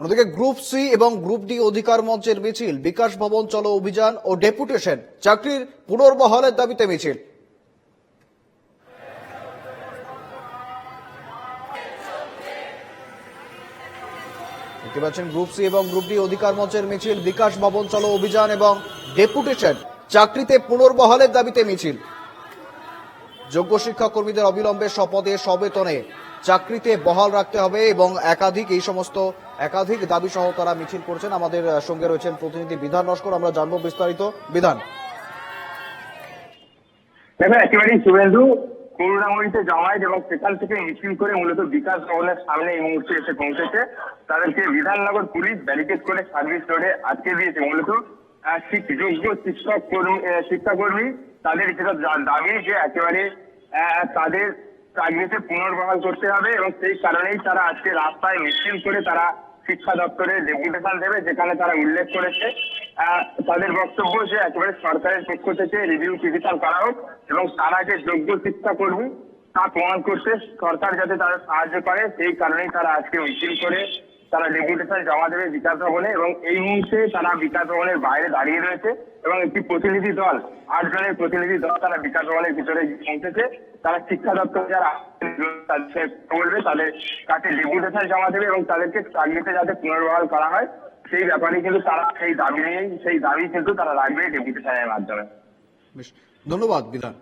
অন্যদিকে group C এবং group D অধিকার মঞ্চের মিছিল, বিকাশ ভবন চলো অভিযান ও ডেপুটেশন, চাকরির পুনর্বহালের দাবিতে মিছিল। দেখতে পাচ্ছেন, গ্রুপ সি এবং গ্রুপ ডি অধিকার মঞ্চের মিছিল, বিকাশ ভবন চলো অভিযান এবং ডেপুটেশন, চাকরিতে পুনর্বহালের দাবিতে মিছিল। যোগ্য শিক্ষক কর্মীদের অবিলম্বে শপথে সবেতনে চাকরিতে বহাল রাখতে হবে এবং একাধিক এই সমস্ত একাধিক দাবি সহ তারা মিছিল করছেন। আমাদের সঙ্গে রয়েছেন প্রতিনিধি বিধান নস্কর আমরা জানব বিস্তারিত। বিধান। একেবারেই শুভেন্দু করুণাময়ীতে জামায়াত এবং সেখান থেকে মিছিল করে মূলত বিকাশ ভবনের সামনে এই মুহূর্তে এসে পৌঁছেছে। তাদেরকে বিধাননগর পুলিশ ব্যারিকেড করে সার্ভিস রোডে আটকে দিয়েছে। মূলত যোগ্য শিক্ষক কর্মী শিক্ষাকর্মী তাদের দা- দাবি যে একেবারে তাদের চাকরিতে পুনর্বহাল করতে হবে এবং সেই কারণেই তারা আজকে রাস্তায় মিছিল করে তারা শিক্ষা দপ্তরে ডেপুটেশন দেবে, যেখানে তারা উল্লেখ করেছে। তাদের বক্তব্য যে একেবারে সরকারের পক্ষ থেকে রিভিউ পিটিশন করা হোক এবং তারা যে যোগ্য শিক্ষা কর্মী তা প্রমাণ করতে সরকার যাতে তারা সাহায্য করে, সেই কারণেই তারা আজকে মিছিল করে তারা ডেপুটেশন জমা দেবে বিকাশ ভবনে এবং এই মুহূর্তে তারা বিকাশ ভবনের বাইরে দাঁড়িয়ে রয়েছে এবং একটি প্রতিনিধি দল, আট জনের প্রতিনিধি দল তারা বিকাশ ভবনের ভিতরে পৌঁছেছে। তারা শিক্ষা দপ্তর যারা বলবে তাদের কাছে ডেপুটেশন জমা দেবে এবং তাদেরকে চাকরিতে যাতে পুনর্বহাল করা হয়। সেই ব্যাপারে কিন্তু তারা সেই দাবি নিয়েই সেই দাবি কিন্তু তারা রাখবে ডেপুটেশনের মাধ্যমে। ধন্যবাদ বিধান।